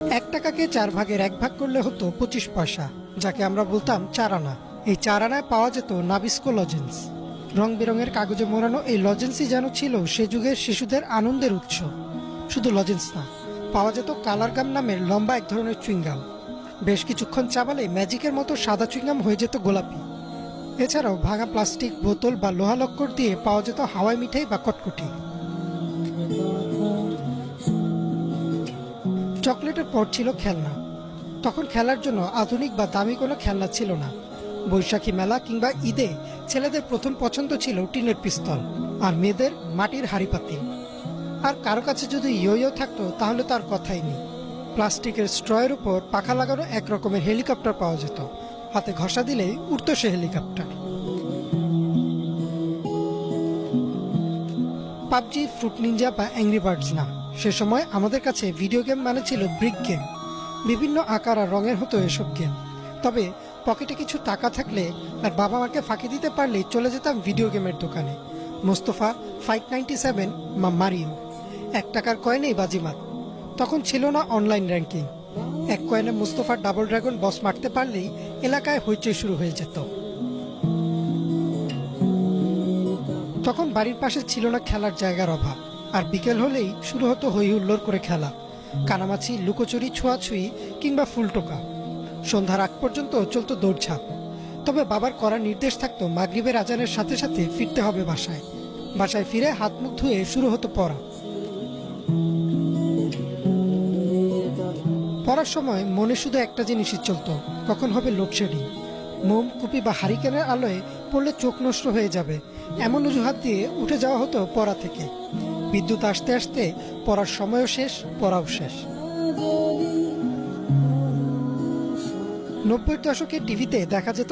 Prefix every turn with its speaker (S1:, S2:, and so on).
S1: এক টাকাকে চার ভাগের এক ভাগ করলে হতো পঁচিশ পয়সা, যাকে আমরা বলতাম চার আনা এই চার আনায় পাওয়া যেত নাবিস্কো লজেন্স। রং বেরঙের কাগজে মোড়ানো এই লজেন্সই যেন ছিল সে যুগের শিশুদের আনন্দের উৎস। শুধু লজেন্স না, পাওয়া যেত কালারগাম নামের লম্বা এক ধরনের চুইংগাম। বেশ কিছুক্ষণ চাবালে ম্যাজিকের মতো সাদা চুইংগাম হয়ে যেত গোলাপি। এছাড়াও ভাঙা প্লাস্টিক, বোতল বা লোহা লক্কর দিয়ে পাওয়া যেত হাওয়াই মিঠাই বা কটকটি। চকলেটের পর ছিল খেলনা। তখন খেলার জন্য আধুনিক বা দামি কোনো খেলনা ছিল না। বৈশাখী মেলা কিংবা ঈদে ছেলেদের প্রথম পছন্দ ছিল টিনের পিস্তল আর মেয়েদের মাটির হাড়ি পাতিল আর কারও কাছে যদি ইয়ো থাকতো, তাহলে তার কথাই নেই। প্লাস্টিকের স্ট্রয়ের উপর পাখা লাগানো এক রকমের হেলিকপ্টার পাওয়া যেত। হাতে ঘষা দিলেই উঠতো সে হেলিকপ্টার। পাবজি, ফ্রুট নিনজা বা অ্যাংরি বার্ডস না সে সময় আমাদের কাছে ভিডিও গেম মানে ছিল ব্রিক গেম বিভিন্ন আকার আর রঙের হতো এসব গেম তবে পকেটে কিছু টাকা থাকলে আর বাবা মাকে ফাঁকি দিতে পারলে চলে যেতাম ভিডিও গেমের দোকানে। মোস্তফা ফাইভ নাইনটি সেভেন বা মারিও। এক টাকার কয়েনেই বাজিমাত। তখন ছিল না অনলাইন র্যাঙ্কিং এক কয়েনে মুস্তফার ডাবল ড্রাগন বস মারতে পারলেই এলাকায় হইচই শুরু হয়ে যেত। তখন বাড়ির পাশে ছিল না খেলার জায়গার অভাব। আর বিকেল হলেই শুরু হতো হই হুল্লোড় করে খেলা। কানামাছি, লুকোচুরি, ছোঁয়াছুঁই কিংবা ফুলটোকা। সন্ধ্যার আগ পর্যন্ত চলতো দৌড়ঝাঁপ। তবে বাবার করার নির্দেশ থাকতো মাগরিবের আজানের সাথে সাথে ফিরতে হবে বাসায়। বাসায় ফিরে হাত মুখ ধুয়ে শুরু হতো পড়া। পড়ার সময় মনে শুধু একটা জিনিসই চলতো, কখন হবে লোডশেডিং। মোম, কুপি বা হারিকেনের আলোয় পড়লে চোখ নষ্ট হয়ে যাবে, এমন অজুহাত দিয়ে উঠে যাওয়া হতো পড়া থেকে। বিদ্যুৎ আসতে আসতে পড়ার সময়ও শেষ পড়াও শেষ। নব্বই দশকে টিভিতে দেখা যেত